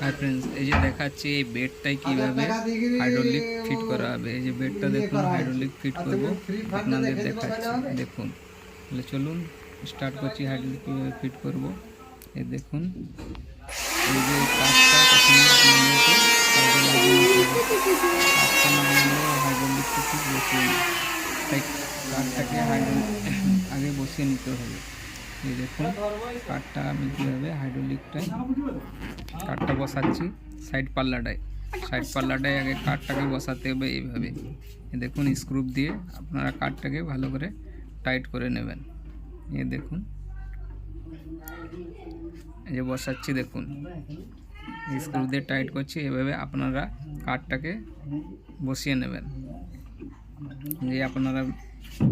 Hi friends এই যে দেখাচ্ছি এই বেডটাই কীভাবে হাইড্রোলিক ফিট করা হবে। এই যে বেডটা দেখুন হাইড্রোলিক ফিট করব। আপনাদের দেখাচ্ছি। দেখুন তাহলে চলুন স্টার্ট করছি হাইড্রোলিক কীভাবে ফিট করব। এই দেখুন এই যে কাজটা নিই তাই কাঠটাকে হাইড্রোলিক আগে বসিয়ে নিতে হবে। এই দেখুন, কাঠটা আমি কীভাবে হাইড্রোলিকটায় কাঠটা বসাচ্ছি সাইড পাল্লাটায়। সাইড পাল্লাটায় আগে কাঠটাকে বসাতে হবে এইভাবে। দেখুন স্ক্রুপ দিয়ে আপনারা কাঠটাকে ভালো করে টাইট করে নেবেন। এ দেখুন। এই যে বসাচ্ছি, দেখুন। স্ক্রু দিয়ে টাইট করছি, এভাবে আপনারা কাঠটাকে বসিয়ে নেবেন। যে আপনারা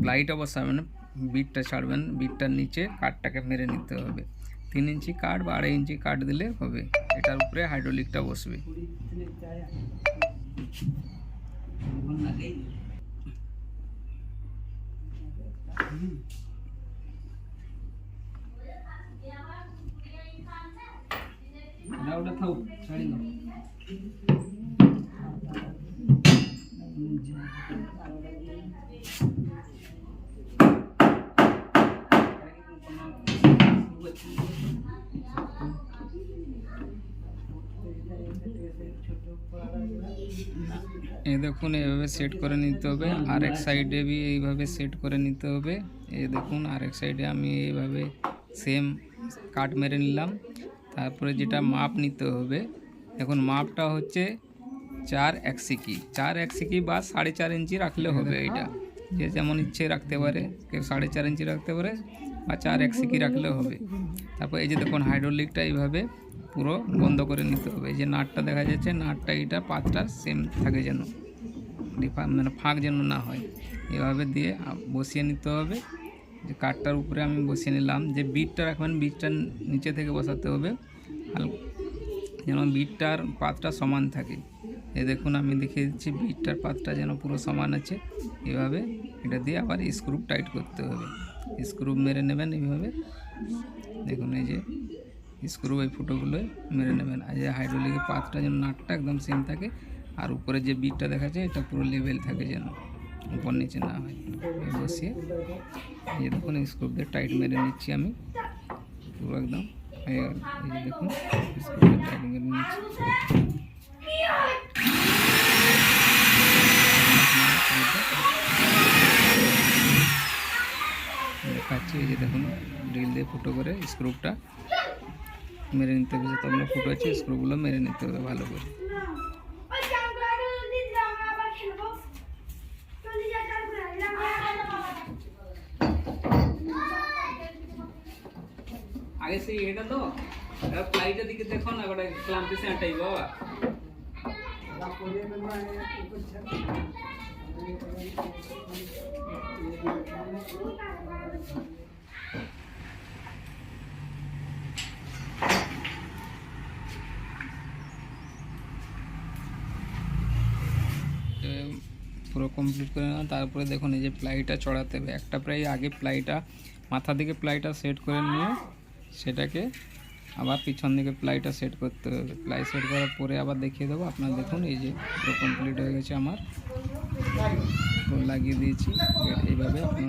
প্লাইটা বসাবেন বিটটা ছাড়বেন বিটটার নিচে কাঠটাকে মেরে নিতে হবে। তিন ইঞ্চি কাঠ বা আড়াই ইঞ্চি কাঠ দিলে হবে। এটার উপরে হাইড্রোলিকটা বসবে। এই দেখুন এইভাবে সেট করে নিতে হবে। আর এক সাইডে বি এইভাবে সেট করে নিতে হবে। এই দেখুন আর এক সাইডে আমি এইভাবে সেম কাট মেরে নিলাম। তারপরে যেটা মাপ নিতে হবে এখন মাপটা হচ্ছে চার এক সিকি চার এক সিকি বা সাড়ে চার ইঞ্চি রাখলে হবে এটা যে যেমন ইচ্ছে রাখতে পারে, কেউ সাড়ে চার ইঞ্চি রাখতে পারে বা চার এক সিকি রাখলে হবে। তারপর এই যে দেখুন হাইড্রোলিকটা এইভাবে পুরো বন্ধ করে নিতে হবে। যে নাটটা দেখা যাচ্ছে, নাটটা এটা পাতটা সেম থাকে যেন। মানে ফাঁক যেন না হয়। এভাবে দিয়ে বসিয়ে নিতে হবে। যে কাঠটার উপরে আমি বসিয়ে নিলাম। যে বিটটা রাখবেন বিটটা নিচে থেকে বসাতে হবে। যেন বিটটার পাতটা সমান থাকে। এ দেখুন, আমি দেখিয়ে দিচ্ছি বিটটার পাতটা যেন পুরো সমান আছে। এভাবে এটা দিয়ে আবার স্ক্রু টাইট করতে হবে। স্ক্রু মেরে নেবেন এইভাবে। দেখুন, এই যে স্ক্রু এই ফুটোগুলো মেরে নেবেন। আর যে হাইড্রোলিকের পাতটা যেন নাটটা একদম সেম থাকে, আর উপরে যে বিটটা দেখাচ্ছে, এটা পুরো লেভেল থাকে যেন, উপর নিচে না হয়। বসিয়ে, এই যে দেখুন স্ক্রু দিয়ে টাইট মেরে নিচ্ছি আমি। পুরো একদম এই যে দেখুন স্ক্রু দিয়ে টাইট মেরে নিচ্ছি। দেখাচ্ছি, এই যে দেখুন ড্রিল দিয়ে ফুটো করে স্ক্রুপটা মেরে নিতে হবে যতগুলো ফুটো আছে স্ক্রুগুলো মেরে নিতে হবে ভালো করে ওই জামগুলো দিলাম আবার খেলব চলে যা তারপরে আগে সেই এটা তো ফ্লাইটের দিকে দেখো না ওটা ক্লান্তি সেন্টাই বাবা এ, পুরো কমপ্লিট করে নেওয়া। তারপরে দেখুন, এই যে প্লাইটা চড়াতে হবে। একটা প্রায় আগে প্লাইটা মাথা দিকে প্লাইটা সেট করে নিয়ে সেটাকে আবার পিছন দিকে প্লাইটা সেট করতে হবে। প্লাই সেট করার পরে আবার দেখিয়ে দেবো। আপনার দেখুন, এই যে পুরো কমপ্লিট হয়ে গেছে আমার। লাগিয়ে দিয়েছি। এইভাবে আপনারা